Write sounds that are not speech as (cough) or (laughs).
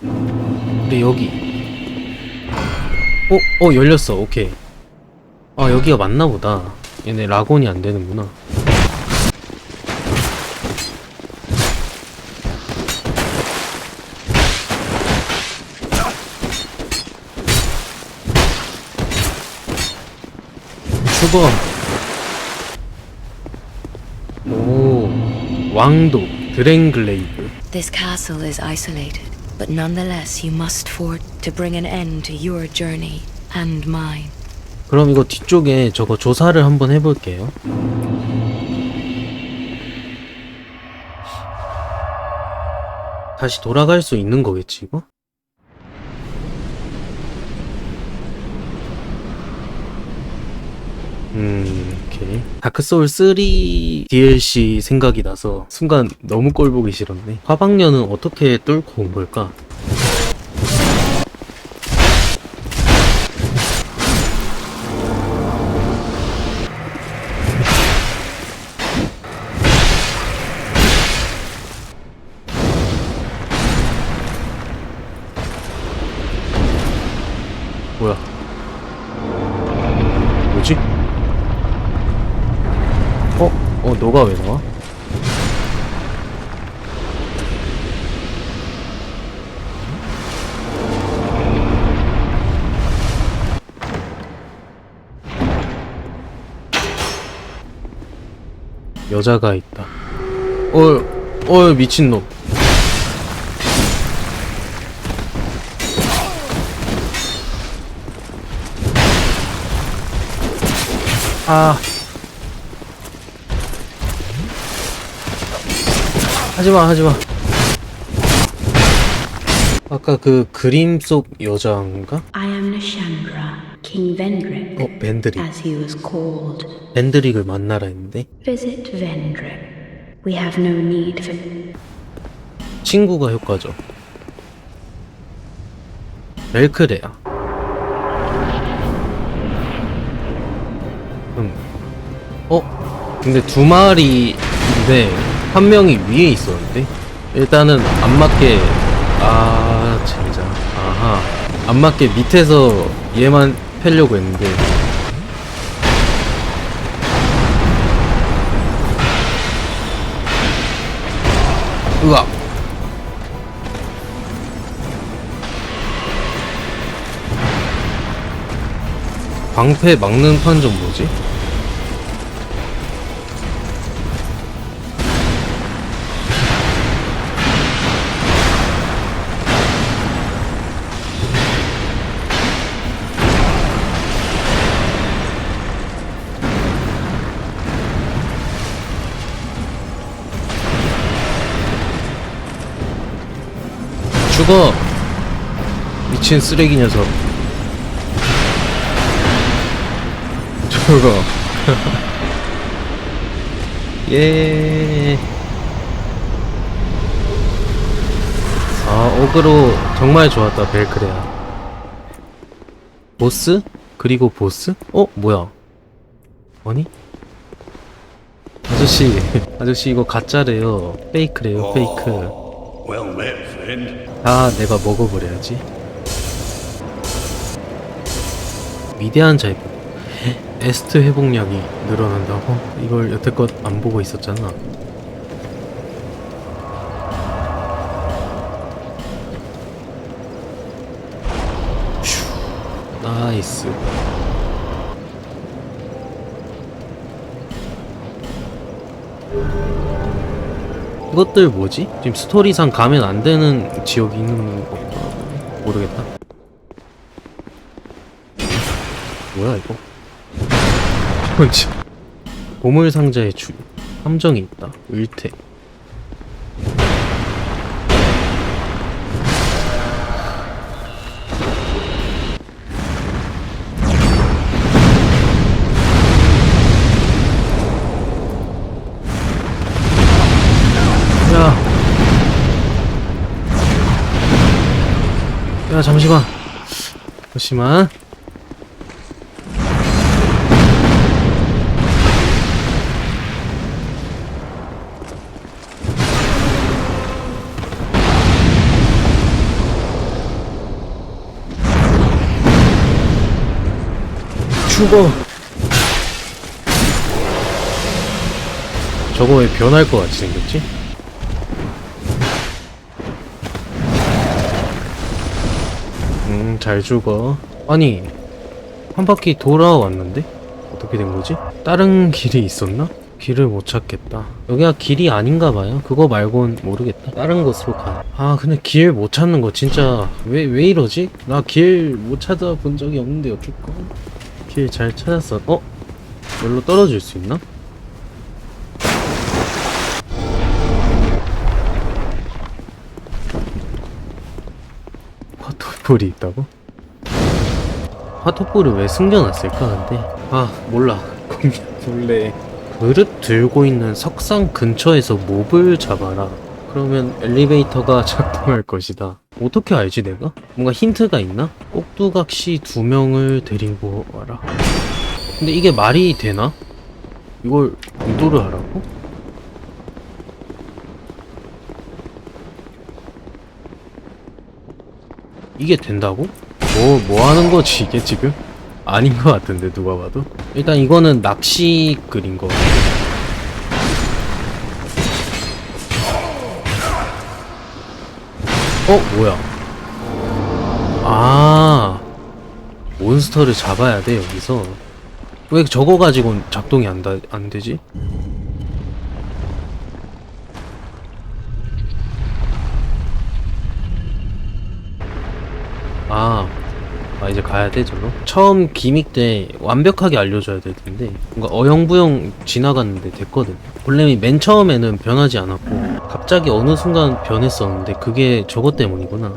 근데 여기. 어? 어 열렸어. 오케이. 아 여기가 맞나 보다. 얘네 락온이 안 되는구나. 추범. 오 왕도 드랭글레이브 This castle is isolated, but nonetheless you must ford to bring an end to your journey and mine. 그럼 이거 뒤쪽에 저거 조사를 한번 해볼게요. 다시 돌아갈 수 있는 거겠지, 이거? 음, 오케이. 다크소울 3 DLC 생각이 나서 순간 너무 꼴 보기 싫었네. 화방년은 어떻게 뚫고 온 걸까? 어? 어, 너가 왜 나와? 여자가 있다. 어, 어, 미친놈. 아. 하지마, 하지마. 아까 그 그림 속 여자인가? I am Nishandra, King Vendrick, 어, 벤드릭. as he was called. 벤드릭을 만나라 했는데 Visit Vendrick. We have no need for 친구가 효과죠. 멜크레야. 음. 어? 근데 두 마리인데 한 명이 위에 있었는데? 일단은 안 맞게 아 진짜 아하. 안 맞게 밑에서 얘만 패려고 했는데. 으악. 방패 막는 판정 뭐지? 죽어! 미친 쓰레기 녀석. (laughs) 저거. (laughs) 예. 아, 어그로 정말 좋았다, 벨크레아. 보스? 그리고 보스? 어, 뭐야? 아니? 아저씨, (laughs) 아저씨 이거 가짜래요. 페이크래요, 페이크. Well met, friend. 다 내가 먹어버려야지. 위대한 자이프. 에스트 회복량이 늘어난다고? 이걸 여태껏 안 보고 있었잖아. 휴, 나이스. 이것들 뭐지? 지금 스토리상 가면 안 되는 지역이 있는 건가? 모르겠다. 뭐야 이거? (laughs) 뭔지. 보물 상자에 주 함정이 있다. 을태. 야 잠시만. 잠시만. 죽어. 저거 왜 변할 것 같이 생겼지? 잘 죽어. 아니, 한 바퀴 돌아왔는데? 어떻게 된 거지? 다른 길이 있었나? 길을 못 찾겠다. 여기가 길이 아닌가 봐요. 그거 말곤 모르겠다. 다른 곳으로 가. 아, 근데 길 못 찾는 거 진짜 왜, 왜 이러지? 나 길 못 찾아본 적이 없는데 어쩔까? 길잘 찾았어. 어? 여기로 떨어질 수 있나? 화토볼이 있다고? 화토볼을 왜 숨겨놨을까 근데 아 몰라 몰래 그릇 들고 있는 석상 근처에서 몹을 잡아라 그러면 엘리베이터가 (laughs) 작동할 것이다 어떻게 알지 내가? 뭔가 힌트가 있나? 꼭두각시 두 명을 데리고 와라 근데 이게 말이 되나? 이걸 의도를 하라고? 이게 된다고? 뭐, 뭐 하는 거지, 이게 지금? 아닌 것 같은데, 누가 봐도. 일단 이거는 낚시 글인 거. 어, 뭐야. 아, 몬스터를 잡아야 돼, 여기서. 왜 저거 가지고는 작동이 안, 다, 안 되지? 아, 아 이제 가야 돼 저로? 처음 기믹 때 완벽하게 알려줘야 될 텐데 뭔가 어영부영 지나갔는데 됐거든 볼렘이 맨 처음에는 변하지 않았고 갑자기 어느 순간 변했었는데 그게 저것 때문이구나